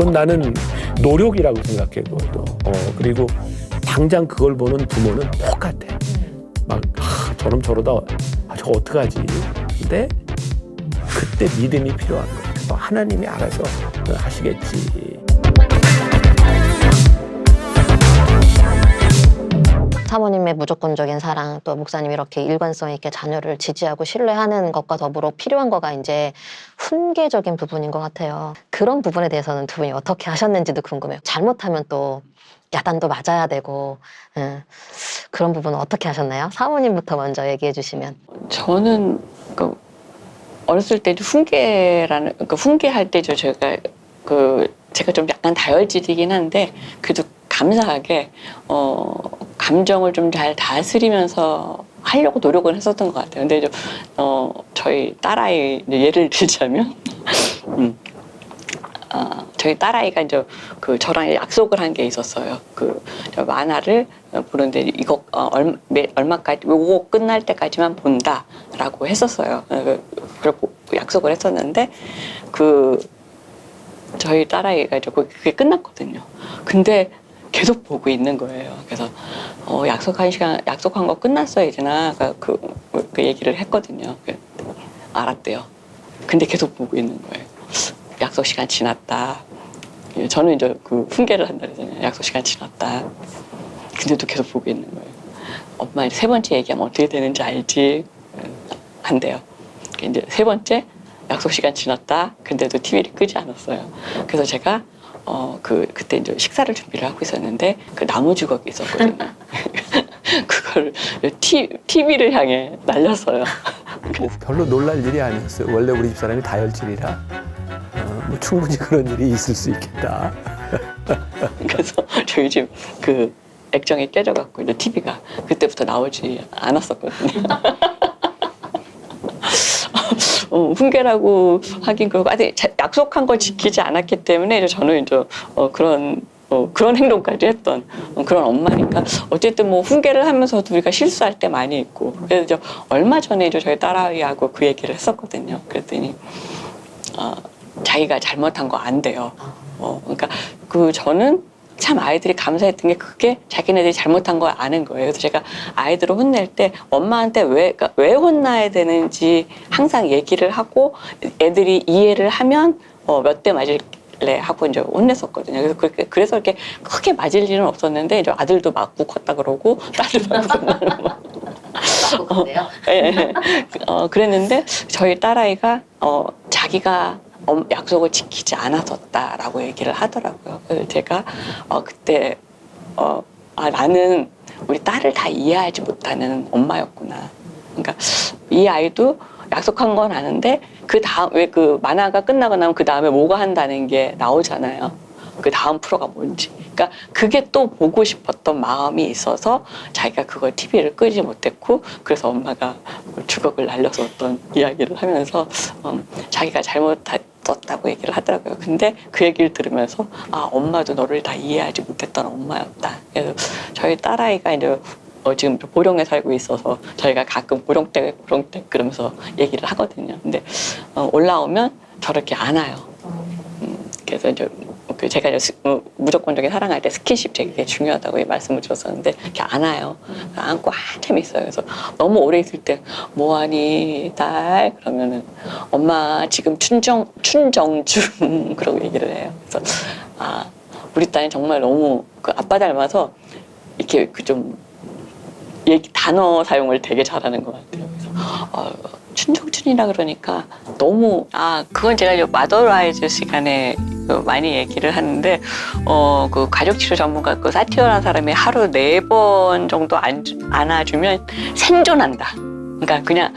그건 나는 노력이라고 생각해 그것도. 어 그리고 당장 그걸 보는 부모는 똑같아. 막 아, 저놈 저러다 아, 저거 어떡하지? 근데 그때 믿음이 필요한. 또 하나님이 알아서 하시겠지. 사모님의 무조건적인 사랑 또 목사님 이렇게 일관성 있게 자녀를 지지하고 신뢰하는 것과 더불어 필요한 거가 이제 훈계적인 부분인 것 같아요. 그런 부분에 대해서는 두 분이 어떻게 하셨는지도 궁금해요. 잘못하면 또 야단도 맞아야 되고 음, 그런 부분은 어떻게 하셨나요? 사모님부터 먼저 얘기해 주시면 저는 그 어렸을 때 훈계라는 그 훈계할 때죠 제가 그 제가 좀 약간 다혈질이긴 한데 그래도 감사하게 어 감정을 좀 잘 다스리면서 하려고 노력을 했었던 것 같아요. 근데 좀, 어 저희 딸아이 예를 들자면 음. 아, 저희 딸아이가 이제 그 저랑 약속을 한 게 있었어요. 그저 만화를 보는데 이거 어, 얼마, 매- 얼마까지 요거 끝날 때까지만 본다라고 했었어요. 어, 그- 그리고 약속을 했었는데 그 저희 딸아이가 이제 그- 그게 끝났거든요. 근데 계속 보고 있는 거예요. 그래서 어, 약속한 시간 약속한 거 끝났어요 이제나 그, 그, 그 얘기를 했거든요. 그, 알았대요. 근데 계속 보고 있는 거예요. 약속 시간 지났다. 예, 저는 이제 그 훈계를 한다 그러잖아요. 약속 시간 지났다. 근데도 계속 보고 있는 거예요. 엄마 이제 세 번째 얘기하면 어떻게 되는지 알지? 예, 한대요. 이제 세 번째 약속 시간 지났다. 근데도 TV를 끄지 않았어요. 그래서 제가 어 그 그때 이제 식사를 준비를 하고 있었는데 그 나무 주걱이 있었거든요. 그걸 티, TV를 향해 날렸어요. 뭐 별로 놀랄 일이 아니었어요. 원래 우리 집사람이 다혈질이라 어, 뭐 충분히 그런 일이 있을 수 있겠다. 그래서 저희 집 그 액정이 깨져갖고 이제 TV가 그때부터 나오지 않았었거든요. 어, 훈계라고 하긴 그렇고 자- 약속한 걸 지키지 않았기 때문에 저는 이제 어, 그런 어, 그런 행동까지 했던 어, 그런 엄마니까 어쨌든 뭐 훈계를 하면서도 우리가 실수할 때 많이 있고 그래서 이제 얼마 전에 이제 저희 딸아이하고 그 얘기를 했었거든요. 그랬더니 어, 자기가 잘못한 거 안 돼요. 어, 그러니까 그 저는 참 아이들이 감사했던 게 그게 자기네들이 잘못한 걸 아는 거예요. 그래서 제가 아이들을 혼낼 때 엄마한테 왜, 그러니까 왜 혼나야 되는지 항상 얘기를 하고 애들이 이해를 하면 어, 몇 대 맞을 래 하고 이제 혼냈었거든요. 그래서 그렇게 그래서 이렇게 크게 맞을 일은 없었는데 이제 아들도 맞고 컸다 그러고 딸도 맞고 컸다는 거. 그런데요. 예, 예. 어, 그랬는데 저희 딸아이가 어, 자기가 엄- 약속을 지키지 않았었다라고 얘기를 하더라고요. 그래서 제가 어, 그때 어, 아, 나는 우리 딸을 다 이해하지 못하는 엄마였구나. 그러니까 이 아이도 약속한 건 아는데 그 다음 왜 그 만화가 끝나고 나면 그 다음에 뭐가 한다는 게 나오잖아요. 그 다음 프로가 뭔지. 그러니까 그게 또 보고 싶었던 마음이 있어서 자기가 그걸 TV를 끄지 못했고 그래서 엄마가 뭐 주걱을 날려서 어떤 이야기를 하면서 음, 자기가 잘못 했다고 얘기를 하더라고요. 근데 그 얘기를 들으면서 아 엄마도 너를 다 이해하지 못했던 엄마였다. 그래서 저희 딸아이가 이제 어, 지금 보령에 살고 있어서 저희가 가끔 보령댁 보령댁 그러면서 얘기를 하거든요. 근데 어, 올라오면 저렇게 안아요. 음, 그래서 이제 그 제가 이제 스- 어, 무조건적인 사랑할 때 스킨십 되게 중요하다고 말씀을 드렸었는데 이렇게 안아요. 안고 한참 있어요. 그래서 너무 오래 있을 때 뭐하니 딸 그러면은 엄마 지금 춘정 춘정 중 그러고 얘기를 해요. 그래서 아 우리 딸이 정말 너무 그 아빠 닮아서 이렇게 그 좀 얘기 단어 사용을 되게 잘하는 것 같아요. 그래서 어, 춘정춘이라 그러니까 너무 아 그건 제가 이제 마더라이즈 시간에 그 많이 얘기를 하는데 어 그 가족치료 전문가 그 사티어라는 사람이 하루 네 번 정도 안, 안아주면 생존한다. 그러니까 그냥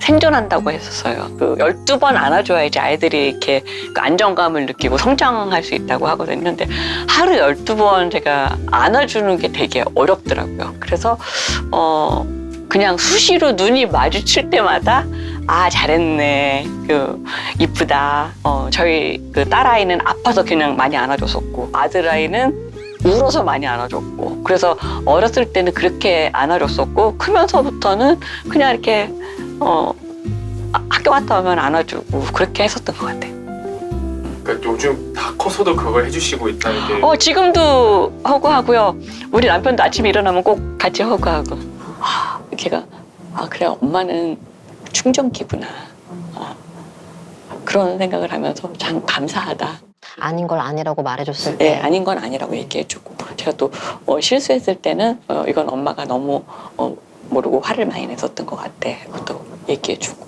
생존한다고 했었어요. 그 12번 안아줘야지 아이들이 이렇게 그 안정감을 느끼고 성장할 수 있다고 하거든요. 근데 하루 12번 제가 안아주는 게 되게 어렵더라고요. 그래서, 어, 그냥 수시로 눈이 마주칠 때마다 아, 잘했네. 그, 이쁘다. 어, 저희 그 딸아이는 아파서 그냥 많이 안아줬었고, 아들아이는 울어서 많이 안아줬고, 그래서 어렸을 때는 그렇게 안아줬었고, 크면서부터는 그냥 이렇게 어, 아, 학교 갔다 오면 안아주고 그렇게 했었던 것 같아요. 그러니까 요즘 다 커서도 그걸 해주시고 있다는 게 어 지금도 허구하고요. 우리 남편도 아침에 일어나면 꼭 같이 허구하고. 아 걔가 아 그래 엄마는 충전기구나. 아, 그런 생각을 하면서 참 감사하다. 아닌 걸 아니라고 말해줬을 네, 때 아닌 건 아니라고 얘기해주고 제가 또 어, 실수했을 때는 어, 이건 엄마가 너무 어, 모르고 화를 많이 냈었던 것 같아. 또 얘기해주고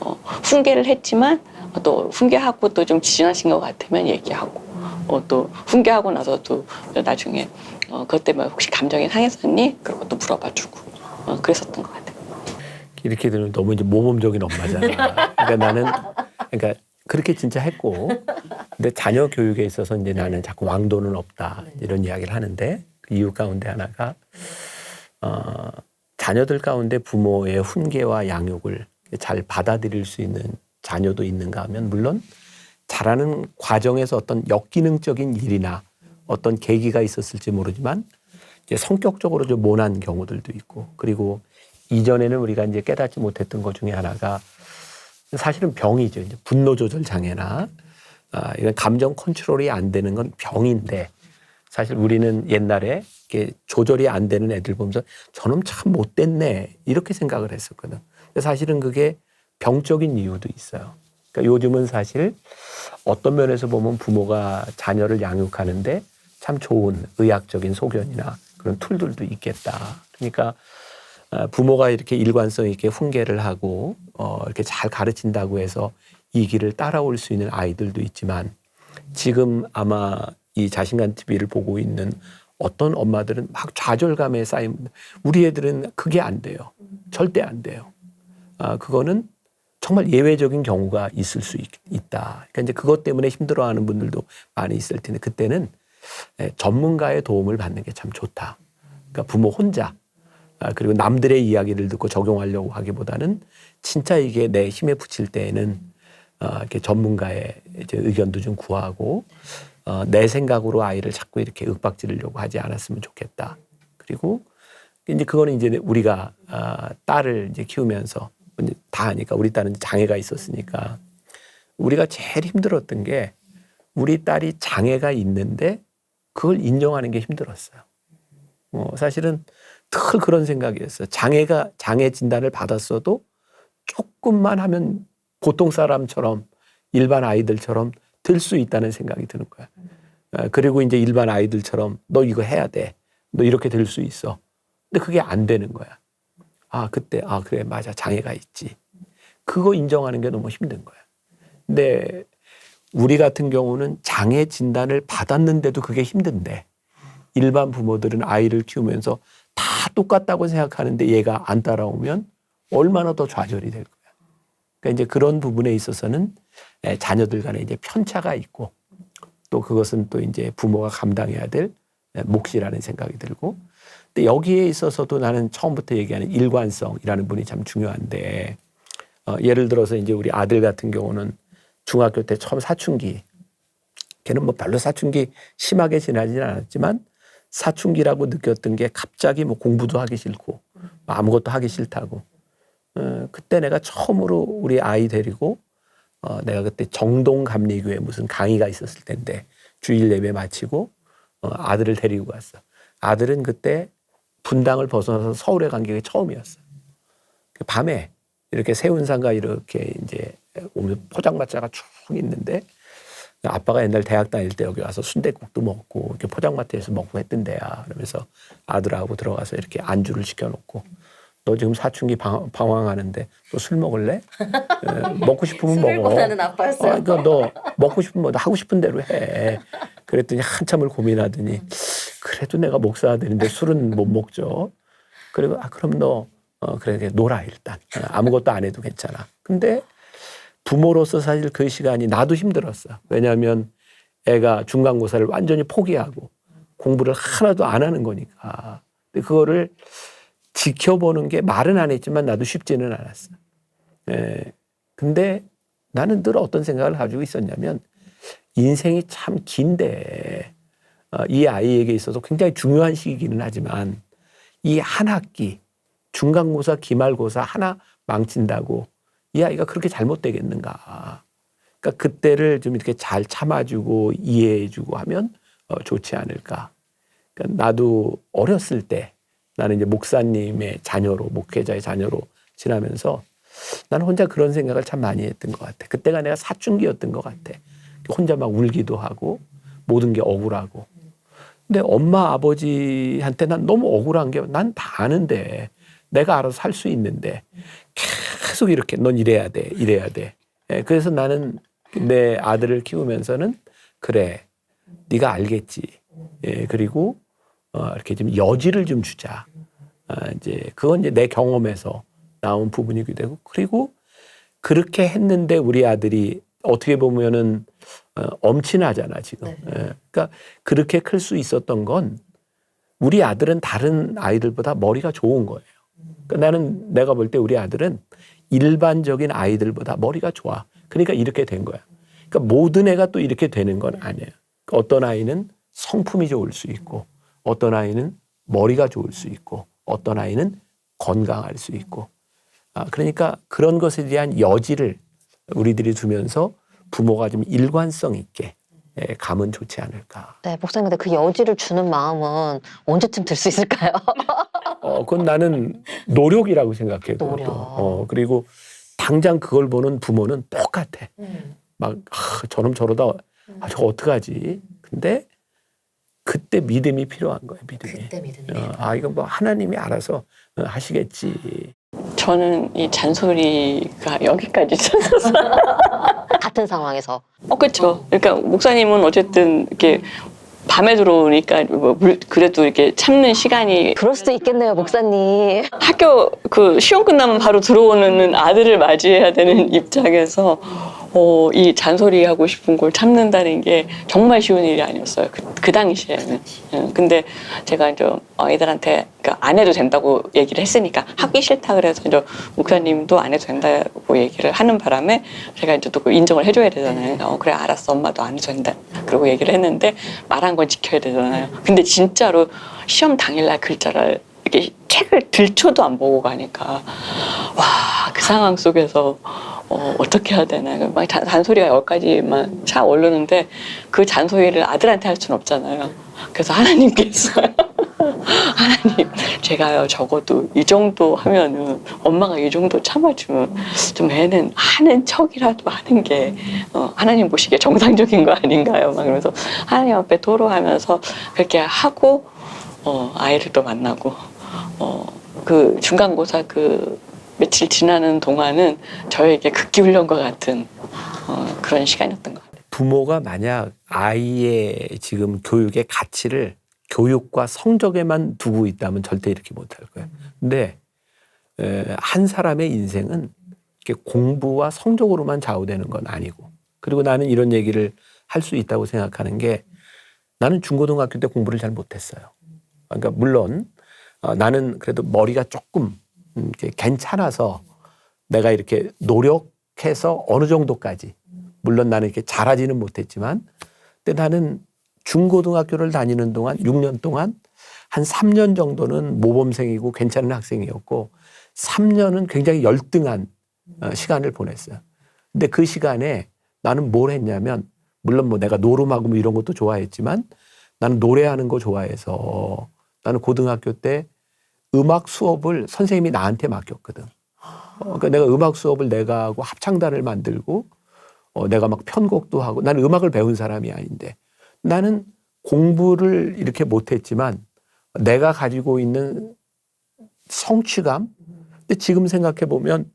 어, 훈계를 했지만 어, 또 훈계하고 또 좀 지나신 것 같으면 얘기하고 어, 또 훈계하고 나서도 나중에 어, 그것 때문에 혹시 감정이 상했었니? 그런 것도 물어봐주고 어, 그랬었던 것 같아요. 이렇게 들으면 너무 이제 모범적인 엄마잖아. 그러니까 나는 그러니까 그렇게 진짜 했고, 근데 자녀 교육에 있어서 이제 나는 자꾸 왕도는 없다 이런 이야기를 하는데 그 이유 가운데 하나가 어, 자녀들 가운데 부모의 훈계와 양육을 잘 받아들일 수 있는 자녀도 있는가 하면 물론 자라는 과정에서 어떤 역기능적인 일이나 어떤 계기가 있었을지 모르지만 이제 성격적으로 좀 모난 경우들도 있고 그리고 이전에는 우리가 이제 깨닫지 못했던 것 중에 하나가 사실은 병이죠. 이제 분노 조절 장애나 아, 이런 감정 컨트롤이 안 되는 건 병인데 사실 우리는 옛날에 이렇게 조절이 안 되는 애들 보면서 저놈 참 못됐네 이렇게 생각을 했었거든. 근데 사실은 그게 병적인 이유도 있어요. 그러니까 요즘은 사실 어떤 면에서 보면 부모가 자녀를 양육하는데 참 좋은 의학적인 소견이나 그런 툴들도 있겠다. 그러니까 아, 부모가 이렇게 일관성 있게 훈계를 하고 어, 이렇게 잘 가르친다고 해서 이 길을 따라올 수 있는 아이들도 있지만 지금 아마 이 자신감 TV를 보고 있는 어떤 엄마들은 막 좌절감에 쌓인 우리 애들은 그게 안 돼요. 절대 안 돼요. 아, 그거는 정말 예외적인 경우가 있을 수 있, 다 그러니까 이제 그것 때문에 힘들어하는 분들도 많이 있을 텐데 그때는 예, 전문가의 도움을 받는 게 참 좋다. 그러니까 부모 혼자 아, 그리고 남들의 이야기를 듣고 적용하려고 하기보다는 진짜 이게 내 힘에 붙일 때에는 어, 이렇게 전문가의 이제 의견도 좀 구하고 어, 내 생각으로 아이를 자꾸 이렇게 윽박지르려고 하지 않았으면 좋겠다. 그리고 이제 그거는 이제 우리가 아, 딸을 이제 키우면서 다 하니까 우리 딸은 장애가 있었으니까 우리가 제일 힘들었던 게 우리 딸이 장애가 있는데 그걸 인정하는 게 힘들었어요. 어, 사실은 늘 그런 생각이었어요. 장애가 장애 진단을 받았어도 조금만 하면 보통 사람처럼 일반 아이들처럼 들 수 있다는 생각이 드는 거야. 어, 그리고 이제 일반 아이들처럼 너 이거 해야 돼. 너 이렇게 될 수 있어. 근데 그게 안 되는 거야. 아, 그때, 아, 그래, 맞아. 장애가 있지. 그거 인정하는 게 너무 힘든 거야. 근데 우리 같은 경우는 장애 진단을 받았는데도 그게 힘든데 일반 부모들은 아이를 키우면서 다 똑같다고 생각하는데 얘가 안 따라오면 얼마나 더 좌절이 될 거야. 그러니까 이제 그런 부분에 있어서는 에, 자녀들 간에 이제 편차가 있고 또 그것은 또 이제 부모가 감당해야 될 에, 몫이라는 생각이 들고 근데 여기에 있어서도 나는 처음부터 얘기하는 일관성이라는 분이 참 중요한데 어, 예를 들어서 이제 우리 아들 같은 경우는 중학교 때 처음 사춘기 걔는 뭐 별로 사춘기 심하게 지나지는 않았지만 사춘기라고 느꼈던 게 갑자기 뭐 공부도 하기 싫고 뭐 아무것도 하기 싫다고 어, 그때 내가 처음으로 우리 아이 데리고 어, 내가 그때 정동 감리교회 무슨 강의가 있었을 텐데 주일 예배 마치고 어, 아들을 데리고 갔어. 아들은 그때 분당을 벗어나서 서울에 간 게 처음이었어. 그 밤에 이렇게 세운상가 이렇게 이제 오면 포장마차가 쭉 있는데 아빠가 옛날 대학 다닐 때 여기 와서 순대국도 먹고 이렇게 포장마차에서 먹고 했던 데야. 그러면서 아들하고 들어가서 이렇게 안주를 시켜놓고 너 지금 사춘기 방, 방황하는데 또 술 먹을래? 에, 먹고 싶으면 먹어. 어, 아빠였어요. 그러니까 너 먹고 싶으면 뭐 하고 싶은 대로 해. 그랬더니 한참을 고민하더니 그래도 내가 목사가 되는데 술은 못 먹죠. 그리고 아 그럼 너 어, 그래 놀아 일단 어, 아무것도 안 해도 괜찮아. 근데 부모로서 사실 그 시간이 나도 힘들었어. 왜냐하면 애가 중간고사를 완전히 포기하고 공부를 하나도 안 하는 거니까. 근데 그거를 지켜보는 게 말은 안 했지만 나도 쉽지는 않았어. 예. 근데 나는 늘 어떤 생각을 가지고 있었냐면 인생이 참 긴데 어, 이 아이에게 있어서 굉장히 중요한 시기기는 하지만 이 한 학기 중간고사 기말고사 하나 망친다고 이 아이가 그렇게 잘못되겠는가. 그러니까 그때를 좀 이렇게 잘 참아주고 이해해주고 하면 어, 좋지 않을까. 그러니까 나도 어렸을 때 나는 이제 목사님의 자녀로 목회자의 자녀로 지나면서 나는 혼자 그런 생각을 참 많이 했던 것 같아. 그때가 내가 사춘기였던 것 같아. 혼자 막 울기도 하고 모든 게 억울하고. 근데 엄마 아버지한테 난 너무 억울한 게 난 다 아는데 내가 알아서 살 수 있는데 계속 이렇게 넌 이래야 돼 이래야 돼. 예, 그래서 나는 내 아들을 키우면서는 그래 네가 알겠지. 예, 그리고 어, 이렇게 좀 여지를 좀 주자. 아, 이제 그건 이제 내 경험에서 나온 부분이기도 되고 그리고 그렇게 했는데 우리 아들이 어떻게 보면은 어, 엄친하잖아 지금. 네. 예, 그러니까 그렇게 클 수 있었던 건 우리 아들은 다른 아이들보다 머리가 좋은 거예요. 그러니까 나는 내가 볼 때 우리 아들은 일반적인 아이들보다 머리가 좋아. 그러니까 이렇게 된 거야. 그러니까 모든 애가 또 이렇게 되는 건 아니에요. 그러니까 어떤 아이는 성품이 좋을 수 있고, 어떤 아이는 머리가 좋을 수 있고, 어떤 아이는 건강할 수 있고. 아, 그러니까 그런 것에 대한 여지를 우리들이 두면서 부모가 좀 일관성 있게 예, 가면 좋지 않을까. 네, 목사님 근데 그 여지를 주는 마음은 언제쯤 들 수 있을까요? 어, 그건 나는 노력이라고 생각해. 그것도. 노력. 어, 그리고 당장 그걸 보는 부모는 똑같아. 막, 아, 저놈 저러다, 아, 저거 어떡하지? 근데 그때 믿음이 필요한 거예요, 믿음이. 믿음이. 어, 아, 이건 뭐 하나님이 알아서 어, 하시겠지. 저는 이 잔소리가 여기까지 있어서 같은 상황에서 어, 그렇죠. 그러니까 목사님은 어쨌든 이렇게 밤에 들어오니까 뭐 물- 그래도 이렇게 참는 시간이 그럴 수도 있겠네요, 목사님. 학교 그 시험 끝나면 바로 들어오는 아들을 맞이해야 되는 입장에서 어, 이 잔소리 하고 싶은 걸 참는다는 게 정말 쉬운 일이 아니었어요. 그, 그 당시에는. 예, 근데 제가 이제 아이들한테 그러니까 안 해도 된다고 얘기를 했으니까 하기 싫다 그래서 이제 목사님도 안 해도 된다고 얘기를 하는 바람에 제가 이제 또 그걸 인정을 해줘야 되잖아요. 어, 그래 알았어 엄마도 안 해도 된다. 그러고 얘기를 했는데 말한 건 지켜야 되잖아요. 근데 진짜로 시험 당일날 글자를 이렇게 책을 들춰도 안 보고 가니까 와 그 상황 속에서 어, 어떻게 해야 되나 막 잔- 잔소리가 여기까지만 차 오르는데 그 잔소리를 아들한테 할 수는 없잖아요. 그래서 하나님께서 하나님 제가요 적어도 이 정도 하면은 엄마가 이 정도 참아주면 좀 애는 하는 척이라도 하는 게 어, 하나님 보시기에 정상적인 거 아닌가요? 막 그러면서 하나님 앞에 토로하면서 그렇게 하고 어, 아이를 또 만나고 어, 그 중간고사 그 며칠 지나는 동안은 저에게 극기 훈련과 같은 어, 그런 시간이었던 것 같아요. 부모가 만약 아이의 지금 교육의 가치를 교육과 성적에만 두고 있다면 절대 이렇게 못할 거예요. 근데 에, 한 사람의 인생은 이렇게 공부와 성적으로만 좌우되는 건 아니고 그리고 나는 이런 얘기를 할 수 있다고 생각하는 게 나는 중고등학교 때 공부를 잘 못했어요. 그러니까 물론 어, 나는 그래도 머리가 조금 음, 이렇게 괜찮아서 내가 이렇게 노력해서 어느 정도까지 물론 나는 이렇게 잘하지는 못했지만 근데 나는 중고등학교를 다니는 동안 6년 동안 한 3년 정도는 모범생이고 괜찮은 학생이었고 3년은 굉장히 열등한 어, 시간을 보냈어요. 근데 그 시간에 나는 뭘 했냐면 물론 뭐 내가 노름하고 뭐 이런 것도 좋아했지만 나는 노래하는 거 좋아해서 나는 고등학교 때 음악 수업을 선생님이 나한테 맡겼거든. 어, 그러니까 내가 음악 수업을 내가 하고 합창단을 만들고 어, 내가 막 편곡도 하고 나는 음악을 배운 사람이 아닌데 나는 공부를 이렇게 못했지만 내가 가지고 있는 성취감 근데 지금 생각해 보면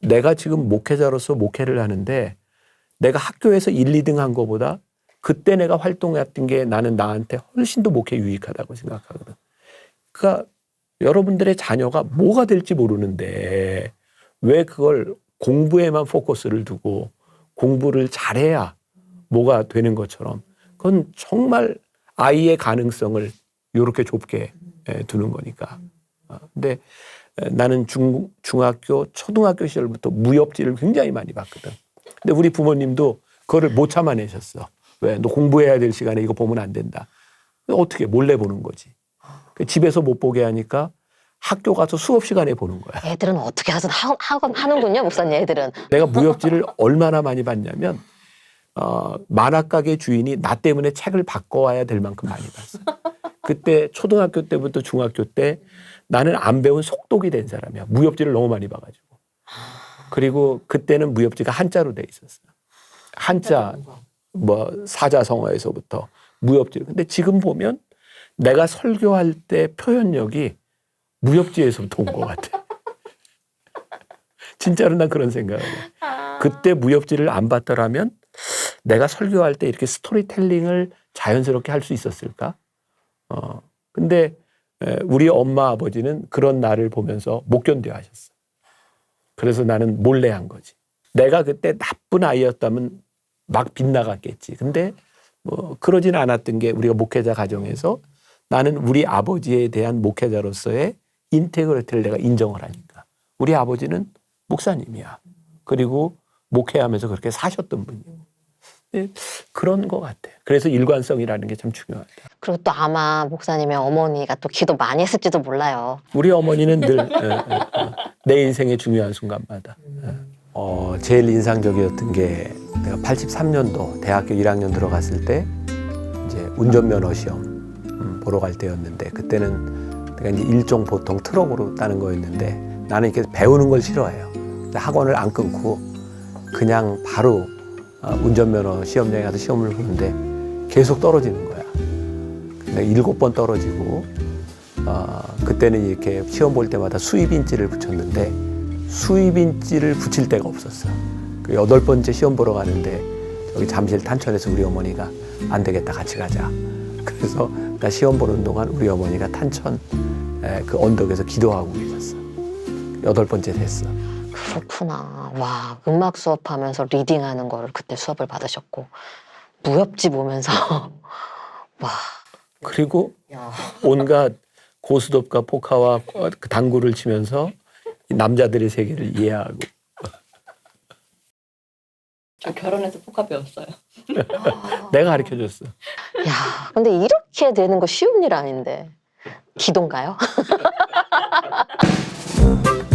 내가 지금 목회자로서 목회를 하는데 내가 학교에서 1, 2등 한 거보다 그때 내가 활동했던 게 나는 나한테 훨씬 더 목회 유익하다고 생각하거든. 그러니까 여러분들의 자녀가 뭐가 될지 모르는데 왜 그걸 공부에만 포커스를 두고 공부를 잘해야 뭐가 되는 것처럼 그건 정말 아이의 가능성을 이렇게 좁게 에, 두는 거니까. 어, 근데 에, 나는 중, 중학교, 초등학교 시절부터 무협지를 굉장히 많이 봤거든. 근데 우리 부모님도 그거를 못 참아내셨어. 왜? 너 공부해야 될 시간에 이거 보면 안 된다. 어떻게 몰래 보는 거지. 그 집에서 못 보게 하니까 학교 가서 수업 시간에 보는 거야. 애들은 어떻게 하든 하, 하, 하는군요, 목사님 애들은. 내가 무협지를 얼마나 많이 봤냐면 어, 만화가게 주인이 나 때문에 책을 바꿔와야 될 만큼 많이 봤어. 그때 초등학교 때부터 중학교 때 나는 안 배운 속독이 된 사람이야. 무협지를 너무 많이 봐가지고. 그리고 그때는 무협지가 한자로 돼 있었어. 한자 뭐 사자성어에서부터 무협지. 근데 지금 보면 내가 설교할 때 표현력이 무협지에서부터 온 것 같아. 진짜로 난 그런 생각을 해. 그때 무협지를 안 봤더라면 내가 설교할 때 이렇게 스토리텔링을 자연스럽게 할 수 있었을까? 어. 근데 에, 우리 엄마 아버지는 그런 나를 보면서 못 견뎌 하셨어. 그래서 나는 몰래 한 거지. 내가 그때 나쁜 아이였다면 막 빗나갔겠지. 근데 뭐 그러진 않았던 게 우리가 목회자 가정에서 나는 우리 아버지에 대한 목회자로서의 인테그리티를 내가 인정을 하니까. 우리 아버지는 목사님이야. 그리고 목회하면서 그렇게 사셨던 분이고. 네, 그런 것 같아. 그래서 일관성이라는 게 참 중요하다. 그리고 또 아마 목사님의 어머니가 또 기도 많이 했을지도 몰라요. 우리 어머니는 늘 에, 에, 에, 내 인생의 중요한 순간마다. 에. 어, 제일 인상적이었던 게 내가 83년도 대학교 1학년 들어갔을 때 이제 운전면허 시험 음, 보러 갈 때였는데 그때는 내가 이제 일종 보통 트럭으로 따는 거였는데 나는 이렇게 배우는 걸 싫어해요. 학원을 안 끊고 그냥 바로 어, 운전면허 시험장에 가서 시험을 보는데 계속 떨어지는 거야. 내가 일곱 번 떨어지고 어, 그때는 이렇게 시험 볼 때마다 수입인지를 붙였는데 수입인지를 붙일 데가 없었어. 그 여덟 번째 시험 보러 가는데 여기 잠실 탄천에서 우리 어머니가 안 되겠다 같이 가자. 그래서 나 시험 보는 동안 우리 어머니가 탄천 에, 그 언덕에서 기도하고 계셨어. 여덟 번째 됐어. 그렇구나. 와, 음악 수업하면서 리딩하는 거를 그때 수업을 받으셨고 무협지 보면서 와. 그리고 야. 온갖 고스톱과 포카와 그 당구를 치면서 이 남자들의 세계를 이해하고 저 결혼해서 포카 배웠어요. 내가 가르쳐 줬어. 야, 근데 이렇게 되는 거 쉬운 일 아닌데. 기도인가요?